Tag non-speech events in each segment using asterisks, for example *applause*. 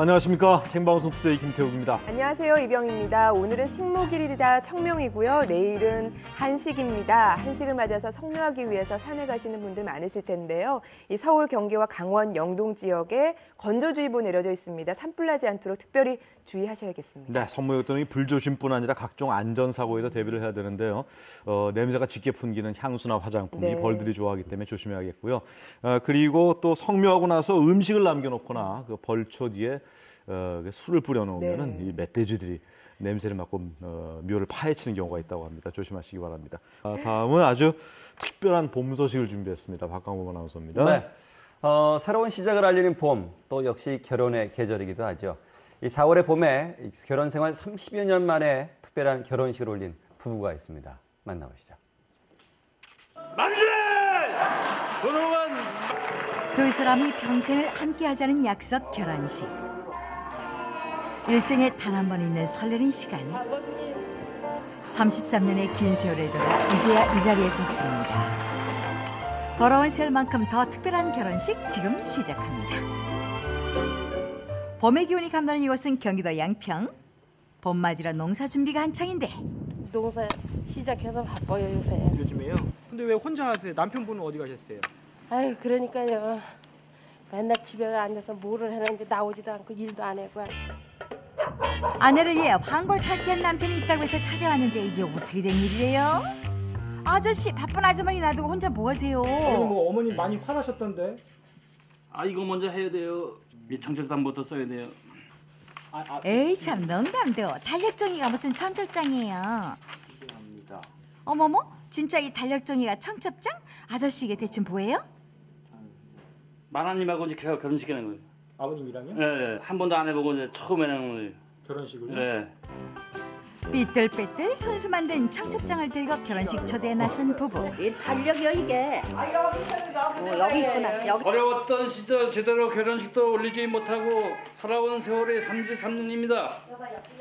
안녕하십니까 생방송 투데이 김태욱입니다. 안녕하세요 이병입니다. 오늘은 식목일이자 청명이고요. 내일은 한식입니다. 한식을 맞아서 성묘하기 위해서 산에 가시는 분들 많으실 텐데요. 이 서울, 경기와 강원, 영동 지역에 건조주의보 내려져 있습니다. 산불 나지 않도록 특별히 주의하셔야겠습니다. 네, 성모였더니 불조심뿐 아니라 각종 안전사고에도 대비를 해야 되는데요. 어, 냄새가 짙게 풍기는 향수나 화장품, 이 네. 벌들이 좋아하기 때문에 조심해야겠고요. 어, 그리고 또 성묘하고 나서 음식을 남겨놓거나 그 벌초 뒤에 어, 그 술을 뿌려놓으면은 네. 이 멧돼지들이 냄새를 맡고 어, 묘를 파헤치는 경우가 있다고 합니다. 조심하시기 바랍니다. 아, 다음은 아주 특별한 봄 소식을 준비했습니다. 박광범 아나운서입니다. 네. 어, 새로운 시작을 알리는 봄, 또 역시 결혼의 계절이기도 하죠. 이 4월의 봄에 이 결혼 생활 30여 년 만에 특별한 결혼식을 올린 부부가 있습니다. 만나보시죠. 두 사람이 평생을 함께하자는 약속 결혼식. 일생에 단 한 번 있는 설레는 시간. 33년의 긴 세월을 돌아 이제야 이 자리에 섰습니다. 걸어온 세월만큼 더 특별한 결혼식 지금 시작합니다. 봄의 기운이 감도는 이곳은 경기도 양평. 봄 맞이라 농사 준비가 한창인데 농사 시작해서 바빠요 요새. 요즘에요. 근데 왜 혼자 하세요? 남편분은 어디 가셨어요? 아유 그러니까요. 맨날 집에 앉아서 뭐를 해는지 나오지도 않고 일도 안 하고 아내를 위해 황골탈퇴한 남편이 있다고 해서 찾아왔는데 이게 어떻게 된 일이래요? 아저씨 바쁜 아주머니 놔두고 혼자 뭐 하세요? 오늘 뭐 어머님 많이 화나셨던데. 아 이거 먼저 해야 돼요. 이 청첩장부터 써야 돼요. 아, 아, 에이 참 농담도 달력종이가 무슨 청첩장이에요 합니다. 어머머 진짜 이 달력종이가 청첩장? 아저씨 이게 대체 뭐예요? 만화님하고 이제 결- 결혼시키는 거예요. 아버님이랑요? 예, 예. 한 번도 안 해보고 이제 처음 해는 거예요. 결혼식을요? 예. 삐뚤빼뚤 손수 만든 청첩장을 들고 결혼식 초대에 나선 부부 이 달력이요 이게. 어, 여기 있구나. 여기. 어려웠던 시절 제대로 결혼식도 올리지 못하고 살아온 세월이 33년입니다.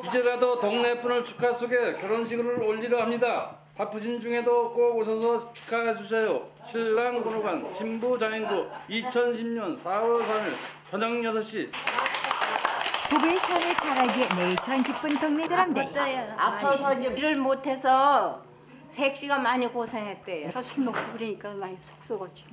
이제라도 동네 분을 축하 속에 결혼식을 올리려 합니다. 바쁘신 중에도 꼭 오셔서 축하해 주세요. 신랑 번호관 신부 장인구 2010년 4월 3일 저녁 6시 부부의 삶을 잘 알기에 내일처럼 기쁜 동네 사람들 아파서 이제 일을 못해서 색시가 많이 고생했대요. 술 먹고 그러니까 많이 속 썩었지.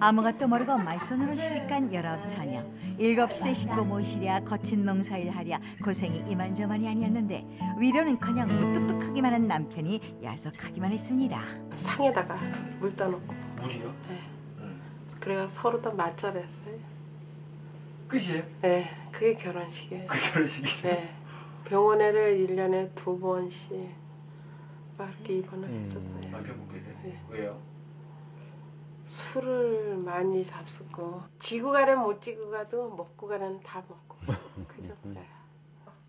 아무것도 모르고 말손으로 시집간 열아홉 처녀 일곱 시대 식구 모시랴 거친 농사일 하랴 고생이 이만저만이 아니었는데 위로는커녕 무뚝뚝하기만 한 남편이 야속하기만 했습니다 상에다가 물 떠놓고. 물이요? 네. 그래가 서로 다 맞절했어요. 끝이에요? 네, 그게 결혼식이에요. 그 결혼식이. 네. 병원에를 1년에 두 번씩 막 이렇게 입원을 음. 했었어요. 남편분께서 네. 왜요? 술을 많이 잡수고 지고 가면 못 지고 가도 먹고 가면 다 먹고 *laughs* 그죠? 네.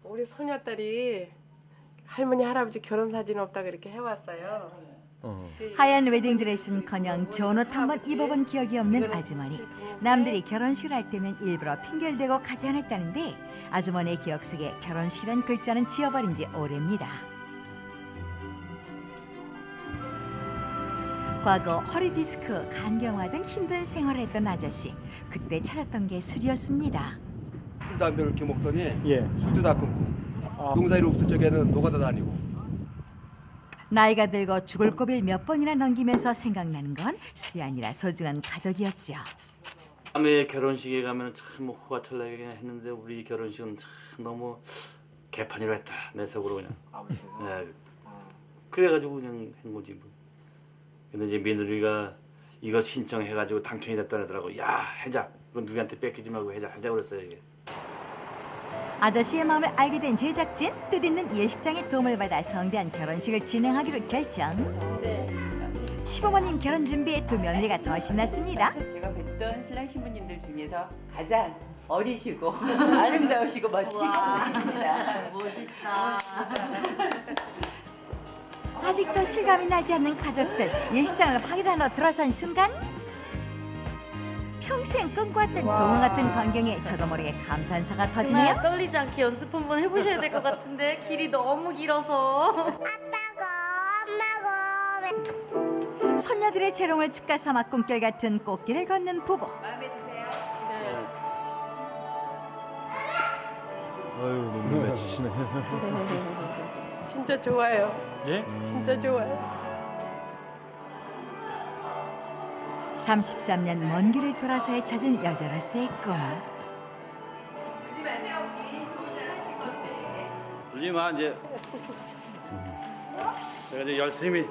우리 소녀딸이 할머니 할아버지 결혼 사진 없다 그렇게 해왔어요. 어. 하얀 웨딩드레스는커녕 좋은 옷 한 번 입어본 기억이 없는 아주머니. 남들이 결혼식을 할 때면 일부러 핑계를 대고 가지 않았다는데 아주머니의 기억 속에 결혼식이란 글자는 지워버린 지 오래입니다. 과거 허리디스크, 간경화 등 힘든 생활을 했던 아저씨 그때 찾았던 게 술이었습니다. 술 담배를 이렇게 먹더니 예. 술도 다 끊고 아, 농사일 없을 적에는 노가다 다니고 나이가 들고 죽을 고비를 몇 번이나 넘기면서 생각나는 건 술이 아니라 소중한 가족이었죠 남의 결혼식에 가면 참 호가 철나게 했는데 우리 결혼식은 참 너무 개판이로 했다 내 속으로 그냥. 네. 그래가지고 그냥 한 거지 뭐. 근데 이제 며느리가 이거 신청해가지고 당첨이 됐다더라고. 야 해자. 그건 누구한테 뺏기지 말고 해자 해자 그랬어요 이게. 아저씨의 마음을 알게 된 제작진 뜻있는 예식장의 도움을 받아 성대한 결혼식을 진행하기로 결정. 시부모님 결혼 준비에 두 며느리가 더 신났습니다. 제가 뵀던 신랑 신부님들 중에서 가장 어리시고 *laughs* 아름다우시고 멋지고 계십니다. 멋있다. 아직도 실감이 나지 않는 가족들 예식장을 확인하러 들어선 순간 평생 꿈꿔왔던 동화 같은 광경에 저도 모르게 감탄사가 터지네요. 떨리지 않게 연습 한번 해보셔야 될 것 같은데 길이 너무 길어서. 손녀들의 재롱을 축가 삼아 꿈결 같은 꽃길을 걷는 부부. 마음에 드세요? 아유 너무 맺히시네. *laughs* 진짜 좋아요. 예? 진짜 좋아요. 33년 먼 길을 돌아서 찾은 여자로서의 꿈. 울지 마 이제. 내가 이제 열심히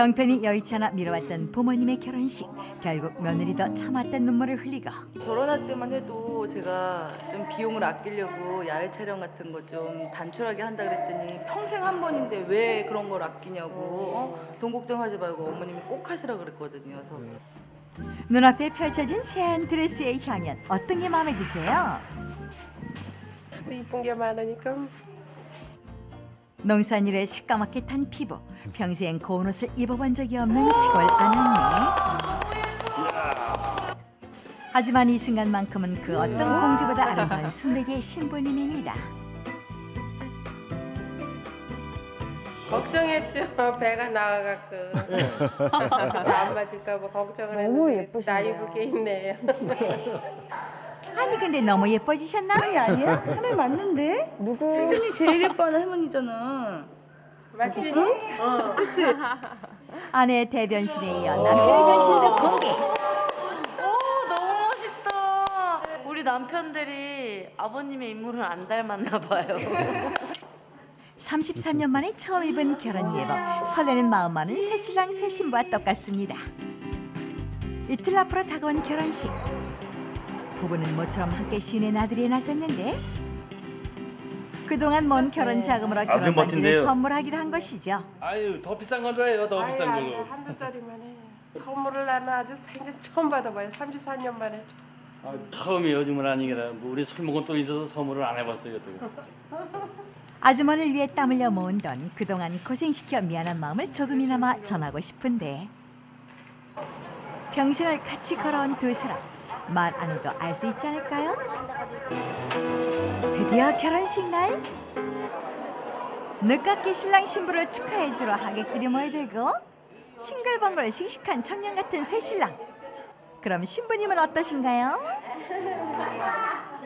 형편이 여의치 않아 미뤄왔던 부모님의 결혼식. 결국 며느리도 참았던 눈물을 흘리고 결혼할 때만 해도 제가 좀 비용을 아끼려고 야외 촬영 같은 거 좀 단촐하게 한다 그랬더니 평생 한 번인데 왜 그런 걸 아끼냐고 어? 돈 걱정하지 말고 어머님이 꼭 하시라 그랬거든요. 그래서 눈앞에 펼쳐진 새하얀 드레스의 향연 어떤 게 마음에 드세요? 또 이쁜 게 많으니까 농산일에 새까맣게 탄 피부, 평생 고운 옷을 입어본 적이 없는 시골 아낙네. 하지만 이 순간만큼은 그 어떤 공주보다 아름다운 순백의 신부님입니다. 걱정했죠. *laughs* 배가 나와갖고 *laughs* 안 맞을까 봐 걱정을 했는데 예쁘시네요. 나이 붉게 있네요. *laughs* 아니 근데 너무 예뻐지셨나? 아니 아니야? *laughs* 할머니 맞는데? 누구? 승준이 제일 예뻐하는 할머니잖아. 맞지? 응? 어. *laughs* 아내 대변신에 이어 남편의 변신도 공개. 오 너무 멋있다. 우리 남편들이 아버님의 인물을 안 닮았나 봐요. 33년 만에 처음 입은 결혼 예복. 설레는 마음만은 새신랑 새신부와 똑같습니다. 이틀 앞으로 다가온 결혼식. 부부는 모처럼 함께 신의 나들이에 나섰는데 그동안 먼 결혼 자금으로 아주 결혼 반지를 멋진데요. 선물하기로 한 것이죠. 아유 더 비싼 건 줘요 더 비싼 아유, 걸로. 아유, 한 달짜리만 해. 선물을 나는 아주 생전 처음 받아봐요. 34년 만에. 처음이에요 요즘은 아니라 뭐 우리 술 먹은 돈 있어서 선물을 안 해봤어요 또. 아주머니를 위해 땀 흘려 모은 돈 그동안 고생시켜 미안한 마음을 조금이나마 전하고 싶은데 평생을 같이 걸어온 두 사람 말 안 해도 알 수 있지 않을까요? 드디어 결혼식 날 늦깎이 신랑 신부를 축하해주러 하객들이 모여들고 싱글벙글 씩씩한 청년 같은 새 신랑 그럼 신부님은 어떠신가요?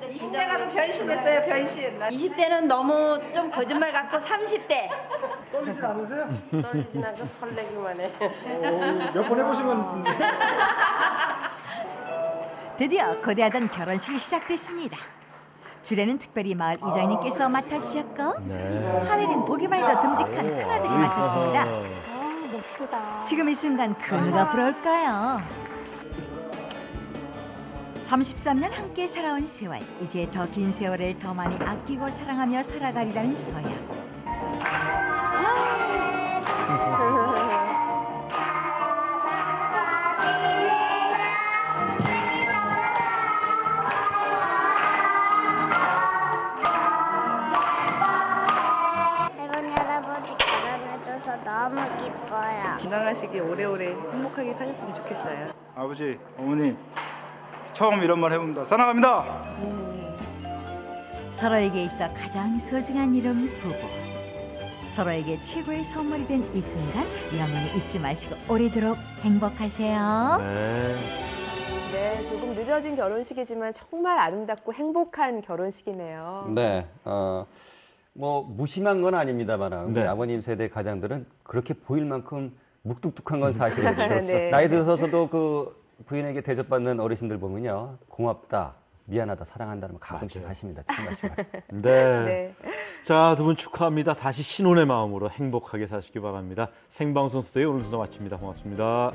20대 가도 변신했어요, 변신. 20대는 너무 좀 거짓말 같고 30대. 떨리진 않으세요? 떨리진 않고 설레기만 해. 몇 번 해보시면 *laughs* 드디어 거대하던 결혼식이 시작됐습니다. 주례는 특별히 마을 이장님께서 맡아주셨고 네. 사회는 보기만 해도 듬직한 큰아들이 맡았습니다. 아, 멋지다. 지금 이 순간 그 누가 부러울까요? 33년 함께 살아온 세월 이제 더 긴 세월을 더 많이 아끼고 사랑하며 살아가리라는 서약 건강하시게 오래오래 행복하게 사셨으면 좋겠어요. 아버지, 어머니 처음 이런 말 해봅니다. 사랑합니다. 서로에게 있어 가장 소중한 이름 부부 서로에게 최고의 선물이 된 이 순간 영원히 잊지 마시고 오래도록 행복하세요. 네. 네, 조금 늦어진 결혼식이지만 정말 아름답고 행복한 결혼식이네요. 네. 어, 뭐 무심한 건 아닙니다만 네. 아버님 세대 가장들은 그렇게 보일 만큼 묵뚝뚝한 건 사실이죠. 그렇죠. *laughs* 네. 나이 들어서도 그 부인에게 대접받는 어르신들 보면요. 고맙다, 미안하다, 사랑한다는 말 가끔씩 하십니다. 참말씀을. *laughs* 네. 네. 자, 두 분 축하합니다. 다시 신혼의 마음으로 행복하게 사시기 바랍니다. 생방송 스테이 오늘 순서 마칩니다. 고맙습니다.